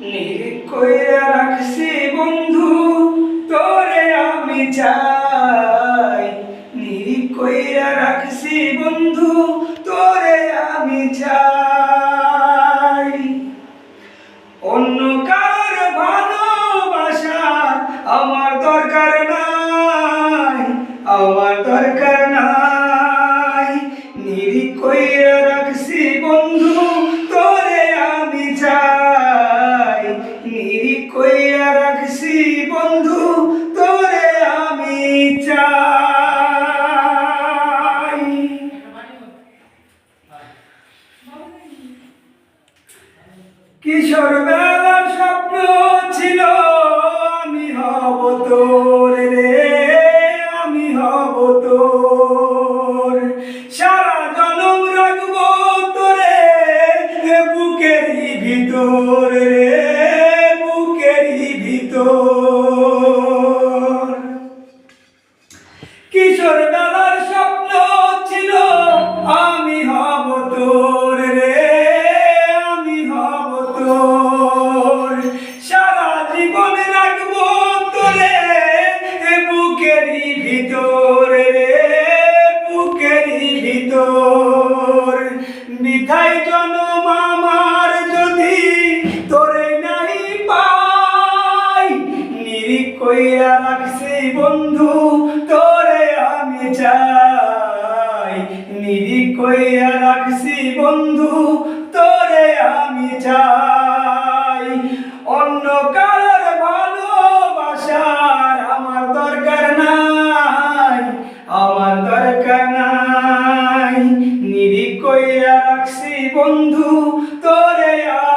নিরিখ কইরা রাখছি বন্ধু, তোরে আমি চাই। নিরিখ কইরা রাখছি বন্ধু, তোরে আমি চাই। অন্য কার ভালোবাসা আমার দরকার নাই, আমার দরকার কিশোর বেলা স্বপ্ন ছিল, আমি হব তোর রে, আমি হব তোর। সারা জনম রাখব তোরে বুকেরই ভিতর। ভিতর, রে বুকেরই ভিতর। মিঠাই জনম আমার যদি তোরে নাই পাই, নিরিখ কইরা রাখছি বন্ধু, তোরে আমি চাই। নিরিখ কইরা রাখছি বন্ধু, তোরে আমি কইরা রাখছি বন্ধু তোরে আমি